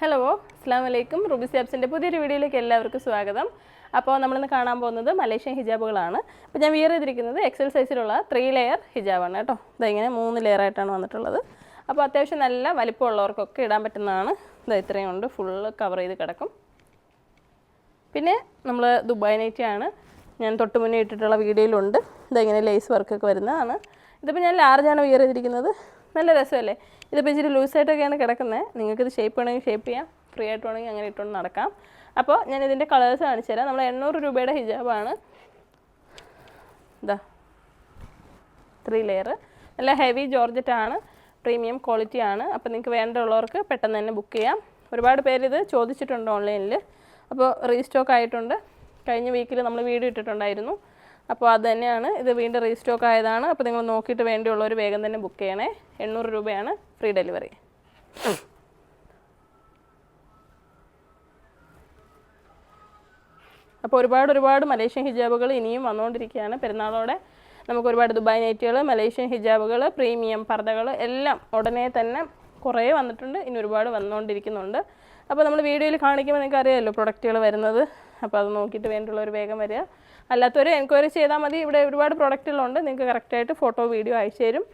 Hello അസ്സാം വലൈക്കും Ruby സാബ്സിന്റെ പുതിയൊരു വീഡിയോയിലേക്ക് എല്ലാവർക്കും സ്വാഗതം. അപ്പോൾ നമ്മളിന്ന് കാണാൻ പോകുന്നത് മലേഷ്യൻ ഹിജാബുകളാണ്. അപ്പോൾ ഞാൻ വിയർ ചെയ്തിരിക്കുന്നത് എക്സൽ സൈസിലുള്ള ത്രീ ലെയർ ഹിജാബാണ് കേട്ടോ. ഇങ്ങനെ മൂന്ന് ലെയർ ആയിട്ടാണ് വന്നിട്ടുള്ളത്. അപ്പോൾ അത്യാവശ്യം നല്ല വലിപ്പമുള്ളവർക്കൊക്കെ ഇടാൻ പറ്റുന്നതാണ്. ഇത് ഇത്രയും ഉണ്ട്. ഫുള്ള് കവർ ചെയ്ത് കിടക്കും. പിന്നെ നമ്മൾ ദുബായ് നൈറ്റിയാണ് ഞാൻ തൊട്ട് മുന്നേ ഇട്ടിട്ടുള്ള വീഡിയോയിലുണ്ട്. ഇതെങ്ങനെ ലേസ് വർക്കൊക്കെ വരുന്നതാണ്. ഇതിപ്പോൾ ഞാൻ ലാർജാണ് വിയർ ചെയ്തിരിക്കുന്നത്. നല്ല രസമല്ലേ? ഇതിപ്പോൾ ഇച്ചിരി ലൂസായിട്ടൊക്കെയാണ് കിടക്കുന്നത് നിങ്ങൾക്കിത് ഷേപ്പ് വേണമെങ്കിൽ ഷേപ്പ് ചെയ്യാം. ഫ്രീ ആയിട്ട് വേണമെങ്കിൽ അങ്ങനെ ഇട്ടുകൊണ്ട് നടക്കാം. അപ്പോൾ ഞാൻ ഇതിന്റെ കളേഴ്സ് കാണിച്ചു തരാം. നമ്മൾ എണ്ണൂറ് രൂപയുടെ ഹിജാബാണ് ഇതാ ത്രീ ലെയർ നല്ല ഹെവി ജോർജറ്റാണ് പ്രീമിയം ക്വാളിറ്റി ആണ്. അപ്പോൾ നിങ്ങൾക്ക് വേണ്ടമുള്ളവർക്ക് പെട്ടെന്ന് തന്നെ ബുക്ക് ചെയ്യാം. ഒരുപാട് പേര് ഇത് ചോദിച്ചിട്ടുണ്ട് ഓൺലൈനിൽ അപ്പോൾ റീസ്റ്റോക്ക് ആയിട്ടുണ്ട്. കഴിഞ്ഞ വീക്കിൽ നമ്മൾ വീഡിയോ ഇട്ടിട്ടുണ്ടായിരുന്നു. അപ്പോൾ അത് തന്നെയാണ്. ഇത് വീണ്ടും റീസ്റ്റോക്ക് ആയതാണ്. അപ്പോൾ നിങ്ങൾ നോക്കിയിട്ട് വേണ്ടിയുള്ളവർ വേഗം തന്നെ ബുക്ക് ചെയ്യണേ. എണ്ണൂറ് രൂപയാണ് ഫ്രീ ഡെലിവറി അപ്പോൾ ഒരുപാട് ഒരുപാട് മലേഷ്യൻ ഹിജാബുകൾ ഇനിയും വന്നുകൊണ്ടിരിക്കുകയാണ്. പെരുന്നാളോടെ നമുക്ക് ഒരുപാട് ദുബായ് നൈറ്റുകൾ മലേഷ്യൻ ഹിജാബുകൾ പ്രീമിയം പർദ്ദകൾ എല്ലാം ഉടനെ തന്നെ കുറേ വന്നിട്ടുണ്ട്. ഇനി ഒരുപാട് വന്നുകൊണ്ടിരിക്കുന്നുണ്ട്. അപ്പോൾ നമ്മൾ വീഡിയോയിൽ കാണിക്കുമ്പോൾ നിങ്ങൾക്ക് അറിയാമല്ലോ പ്രൊഡക്റ്റുകൾ വരുന്നത്. അപ്പോൾ അത് നോക്കിയിട്ട് ഒരു വേഗം വരിക. അല്ലാത്തവർ എൻക്വയറി ചെയ്താൽ മതി. ഇവിടെ ഒരുപാട് പ്രൊഡക്റ്റുകളുണ്ട് നിങ്ങൾക്ക് കറക്റ്റായിട്ട് ഫോട്ടോ വീഡിയോ അയച്ചു തരും.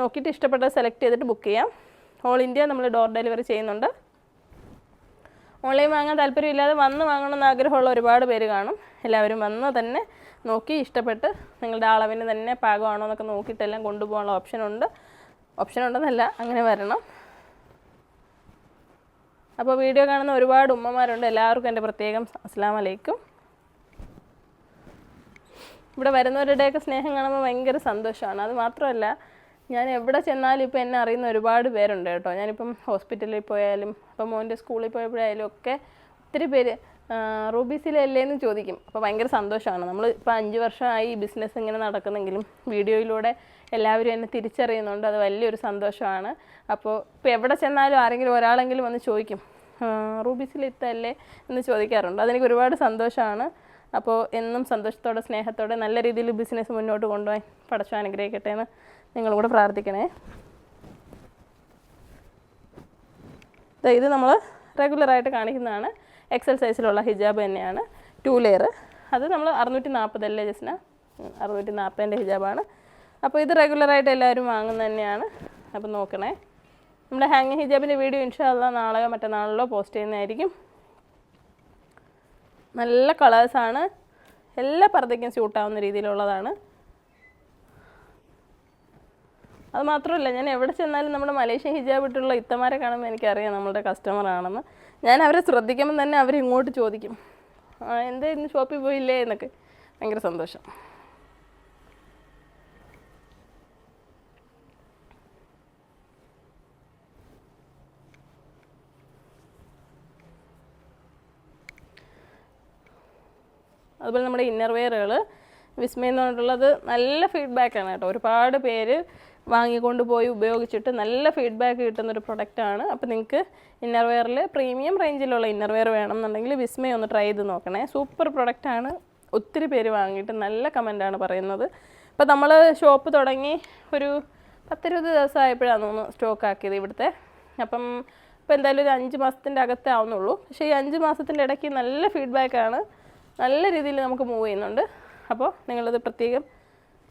നോക്കിയിട്ട് ഇഷ്ടപ്പെട്ടത് സെലക്ട് ചെയ്തിട്ട് ബുക്ക് ചെയ്യാം. ഓൾ ഇന്ത്യ നമ്മൾ ഡോർ ഡെലിവറി ചെയ്യുന്നുണ്ട്. ഓൺലൈൻ വാങ്ങാൻ താല്പര്യമില്ലാതെ വന്ന് വാങ്ങണമെന്ന് ആഗ്രഹമുള്ള ഒരുപാട് പേര് കാണും. എല്ലാവരും വന്ന് തന്നെ നോക്കി ഇഷ്ടപ്പെട്ട് നിങ്ങളുടെ അളവിന് തന്നെ പാകമാണോ എന്നൊക്കെ നോക്കിയിട്ടെല്ലാം കൊണ്ടുപോകാനുള്ള ഓപ്ഷനുണ്ട് ഓപ്ഷൻ ഉണ്ടെന്നല്ല അങ്ങനെ വരണം. അപ്പോൾ വീഡിയോ കാണുന്ന ഒരുപാട് ഉമ്മമാരുണ്ട്. എല്ലാവർക്കും എന്റെ പ്രത്യേകം അസ്സാം വലൈക്കും ഇവിടെ വരുന്നവരുടെയൊക്കെ സ്നേഹം കാണുമ്പോൾ ഭയങ്കര സന്തോഷമാണ്. അത് മാത്രമല്ല ഞാൻ എവിടെ ചെന്നാലും ഇപ്പോൾ എന്നെ അറിയുന്ന ഒരുപാട് പേരുണ്ട് കേട്ടോ. ഞാനിപ്പം ഹോസ്പിറ്റലിൽ പോയാലും ഇപ്പം മോന്റെ സ്കൂളിൽ പോയപ്പോഴായാലും ഒക്കെ ഒത്തിരി പേര് റൂബീസിലല്ലേ എന്ന് ചോദിക്കും. അപ്പോൾ ഭയങ്കര സന്തോഷമാണ്. നമ്മൾ ഇപ്പോൾ അഞ്ച് വർഷമായി ബിസിനസ് ഇങ്ങനെ നടക്കുന്നെങ്കിലും വീഡിയോയിലൂടെ എല്ലാവരും എന്നെ തിരിച്ചറിയുന്നുണ്ട്. അത് വലിയൊരു സന്തോഷമാണ്. അപ്പോൾ ഇപ്പോൾ എവിടെ ചെന്നാലും ആരെങ്കിലും ഒരാളെങ്കിലും വന്ന് ചോദിക്കും. റൂബീസിൽ ഇത്തല്ലേ എന്ന് ചോദിക്കാറുണ്ട്. അതെനിക്ക് ഒരുപാട് സന്തോഷമാണ്. അപ്പോൾ എന്നും സന്തോഷത്തോടെ സ്നേഹത്തോടെ നല്ല രീതിയിൽ ബിസിനസ് മുന്നോട്ട് കൊണ്ടുപോയി പടച്ചു അനുഗ്രഹിക്കട്ടെ എന്ന് നിങ്ങളും കൂടെ പ്രാർത്ഥിക്കണേ. ഇത് നമ്മൾ റെഗുലറായിട്ട് കാണിക്കുന്നതാണ്. എക്സൽ സൈസിലുള്ള ഹിജാബ് തന്നെയാണ്. ടു ലെയർ അത് നമ്മൾ അറുന്നൂറ്റി നാൽപ്പതല്ലേ ജസ്ന? അറുന്നൂറ്റി നാൽപ്പതിന്റെ ഹിജാബാണ് അപ്പോൾ ഇത് റെഗുലറായിട്ട് എല്ലാവരും വാങ്ങുന്നത് തന്നെയാണ്. അപ്പോൾ നോക്കണേ. നമ്മുടെ ഹാങ്ങിങ് ഹിജാബിന്റെ വീഡിയോ ഇൻഷാല്ല നാളെയോ മറ്റന്നാളിലോ പോസ്റ്റ് ചെയ്യുന്നതായിരിക്കും. നല്ല കളേഴ്സാണ് എല്ലാ പർദ്ദയ്ക്കും സ്യൂട്ടാവുന്ന രീതിയിലുള്ളതാണ്. അത് മാത്രമല്ല ഞാൻ എവിടെ ചെന്നാലും നമ്മുടെ മലേഷ്യൻ ഹിജാബ് ഇട്ടുള്ള ഇത്തമാരെ കാണുമ്പോൾ എനിക്കറിയാം നമ്മളുടെ കസ്റ്റമർ ആണെന്ന് ഞാൻ അവരെ ശ്രദ്ധിക്കുമ്പോൾ തന്നെ അവർ ഇങ്ങോട്ട് ചോദിക്കും. "ആ, എന്താ ഇന്ന് ഷോപ്പിൽ പോയില്ലേ എന്നൊക്കെ. ഭയങ്കര സന്തോഷം. അതുപോലെ നമ്മുടെ ഇന്നർ വെയറുകൾ വിസ്മയം എന്ന് പറഞ്ഞിട്ടുള്ളത് നല്ല ഫീഡ്ബാക്കാണ് കേട്ടോ. ഒരുപാട് പേര് വാങ്ങിക്കൊണ്ട് പോയി ഉപയോഗിച്ചിട്ട് നല്ല ഫീഡ്ബാക്ക് കിട്ടുന്നൊരു പ്രൊഡക്റ്റാണ് അപ്പോൾ നിങ്ങൾക്ക് ഇന്നർവെയറിൽ പ്രീമിയം റേഞ്ചിലുള്ള ഇന്നർവെയർ വേണം വേണമെന്നുണ്ടെങ്കിൽ വിസ്മയം ഒന്ന് ട്രൈ ചെയ്ത് നോക്കണേ. സൂപ്പർ പ്രൊഡക്റ്റാണ് ഒത്തിരി പേര് വാങ്ങിയിട്ട് നല്ല കമന്റാണ് പറയുന്നത്. അപ്പോൾ നമ്മൾ ഷോപ്പ് തുടങ്ങി ഒരു പത്തിരുപത് ദിവസം ആയപ്പോഴാണ് തോന്നുന്നു സ്റ്റോക്ക് ആക്കിയത് ഇവിടുത്തെ. അപ്പം ഇപ്പോൾ എന്തായാലും ഒരു അഞ്ച് മാസത്തിന്റെ അകത്തേ ആവുന്നുള്ളൂ. പക്ഷേ ഈ അഞ്ച് മാസത്തിന്റെ ഇടയ്ക്ക് നല്ല ഫീഡ്ബാക്കാണ് നല്ല രീതിയിൽ നമുക്ക് മൂവ് ചെയ്യുന്നുണ്ട്. അപ്പോൾ നിങ്ങളത് പ്രത്യേകം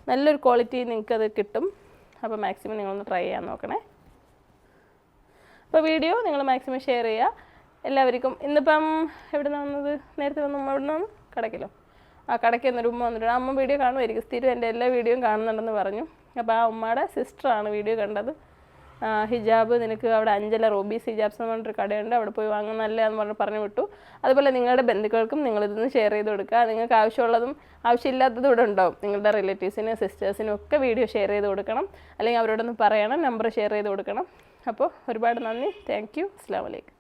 നല്ലൊരു ക്വാളിറ്റി നിങ്ങൾക്കത് കിട്ടും. അപ്പോൾ മാക്സിമം നിങ്ങളൊന്ന് ട്രൈ ചെയ്യാൻ നോക്കണേ. അപ്പോൾ വീഡിയോ നിങ്ങൾ മാക്സിമം ഷെയർ ചെയ്യുക. എല്ലാവർക്കും ഇന്നിപ്പം എവിടെ നിന്ന് വന്നത്? നേരത്തെ വന്ന? എവിടെ നിന്ന് കടക്കിലോ? ആ കടയ്ക്ക് എന്നൊരു ഉമ്മ വന്നിട്ട് അമ്മ വീഡിയോ കാണുമായിരിക്കും. സ്ഥിരം എന്റെ എല്ലാ വീഡിയോയും കാണുന്നുണ്ടെന്ന് പറഞ്ഞു. അപ്പോൾ ആ ഉമ്മയുടെ സിസ്റ്ററാണ് വീഡിയോ കണ്ടത്. ഹിജാബ് നിനക്ക് അവിടെ അഞ്ചല റോബീസ് ഹിജാബ്സ് എന്ന് പറഞ്ഞൊരു കടയുണ്ട് അവിടെ പോയി വാങ്ങാൻ നല്ലതാന്ന് പറഞ്ഞ് പറഞ്ഞു വിട്ടു. അതുപോലെ നിങ്ങളുടെ ബന്ധുക്കൾക്കും നിങ്ങളിതൊന്ന് ഷെയർ ചെയ്ത് കൊടുക്കുക. നിങ്ങൾക്ക് ആവശ്യമുള്ളതും ആവശ്യമില്ലാത്തതും ഇവിടെ ഉണ്ടാവും. നിങ്ങളുടെ റിലേറ്റീവ്സിനും സിസ്റ്റേഴ്സിനും ഒക്കെ വീഡിയോ ഷെയർ ചെയ്ത് കൊടുക്കണം. അല്ലെങ്കിൽ അവരോടൊന്ന് പറയണം നമ്പർ ഷെയർ ചെയ്ത് കൊടുക്കണം. അപ്പോൾ ഒരുപാട് നന്ദി. താങ്ക് യു അസ്സാം വലൈക്കും